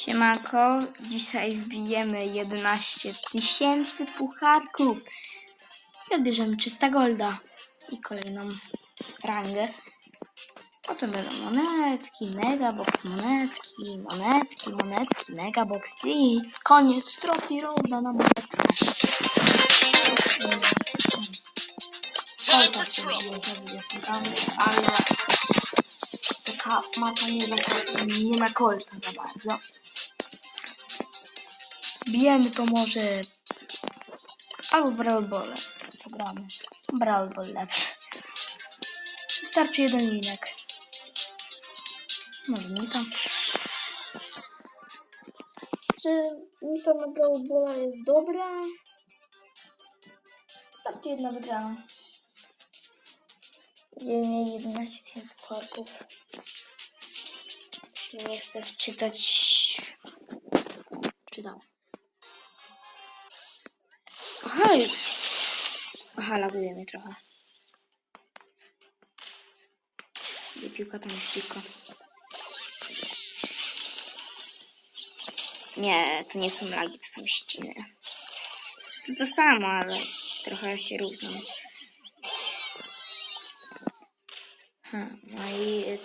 Siemanko, dzisiaj wbijemy 11 tysięcy pucharków. I odbierzemy 300 golda i kolejną rangę. Potem będą monetki, megabox, monetki, monetki, monetki, megabox i koniec trophy roada na monetkę. Ale taka mapa nie na, nie na kolta za bardzo. Bijemy to może albo Brawl Ball. Pogramy. Brawl Ball lepszy. Wystarczy jeden linek. Może mi tam. Czy mi to na Brawl Balla jest dobra? Wystarczy jedna wygrana. Będziemy mieli 11 tysięcy korków. Nie chcę wczytać. Czytam. Aha. Aha, laguje mnie trochę. Gdzie piłka, tam jest piłka. Nie, to nie są lagi, to są ściny. To to samo, ale trochę się różnią. Hmm, no i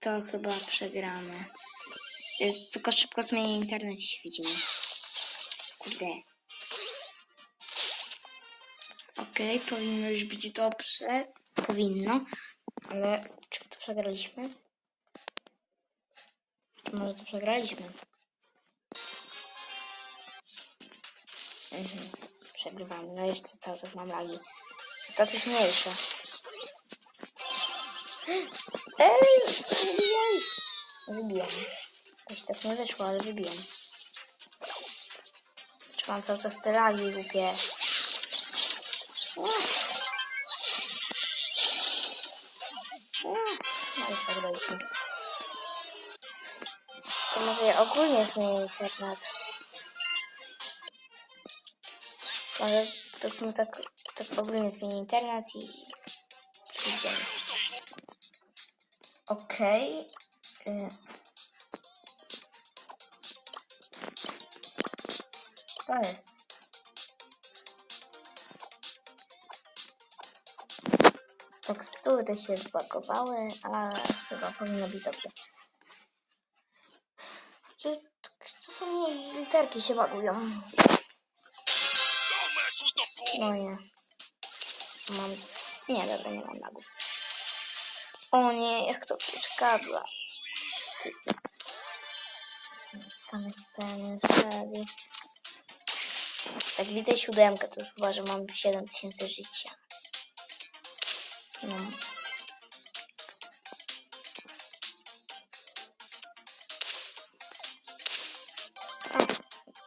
to chyba przegramy. Y, Tylko szybko zmienię internet i się widzimy. Kurde. Okej, powinno już być dobrze. Powinno. Ale czy to przegraliśmy? Czy może to przegraliśmy? Mhm. Przegrywamy. No jeszcze cały czas mam lagi. To coś mniejsze. Ej, wybijaj! Wybijam. Jakoś tak nie wyszło, ale wybijam. Trzymam cały czas te lagi głupie. No już tak daliśmy. To może ja ogólnie zmienię internet. Może to są tak, tak ogólnie zmienię internet i Okej. Y. Co jest? Tekstury się zbagowały, ale chyba powinno być dobrze. Czy czasami literki się bagują? No nie. Mam... Nie, dobra, nie mam lagów. O nie, jak to przeszkadza. Tam pełny serii. Jak widzę siódemkę, to już chyba, że mam 7000 życia. No. A,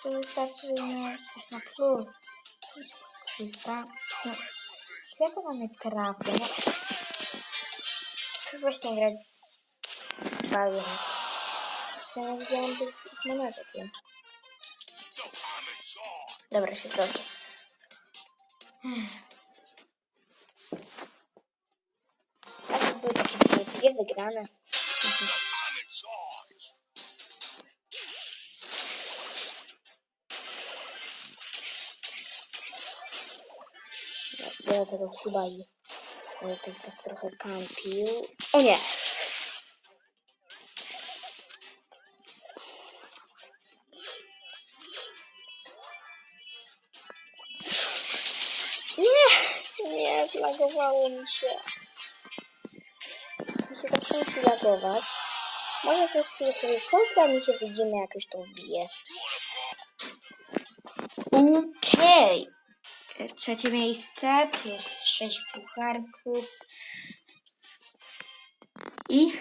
to wystarczy, że nie na plus. 300. No. Ja to mamy trafię? właśnie grać bawię. Przynajmniej widziałam tych monety. Dobra, się zgodzę. Tak, były takie dwie, dwie wygrane. Biorę tego chyba i... ale tak, tak trochę kampił. O nie! Nie! Nie, zlagowało mi się. Mi się tak musi lagować. Może testuję sobie końca, mi się widzimy, jak już to wbije. Okej. Trzecie miejsce, plus sześć pucharków. I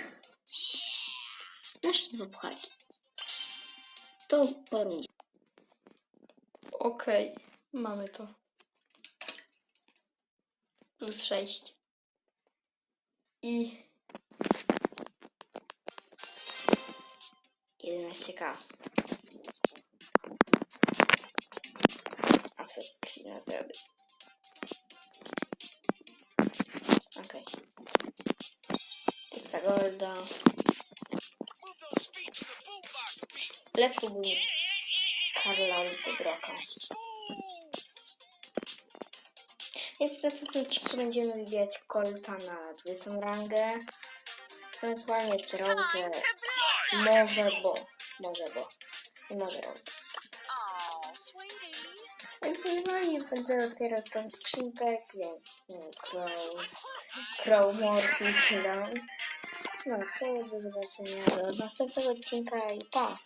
jeszcze dwa pucharki. To rundzie. Okej, mamy to. Plus sześć. I 11k. A chwilę robię? Okej. Okay. Golda. Move those feet to the boombox beat. lepszy był Karla lub Broka. Więc w następnym odcinku będziemy wybierać Colta na 20 rangę. Ewentualnie jeszcze. Może bo. Może bo. I może Rose. No i będę otwierał tą skrzynkę, wiem, Crow, Crow, Mortis, Long. No, to do zobaczenia do następnego odcinka i pa!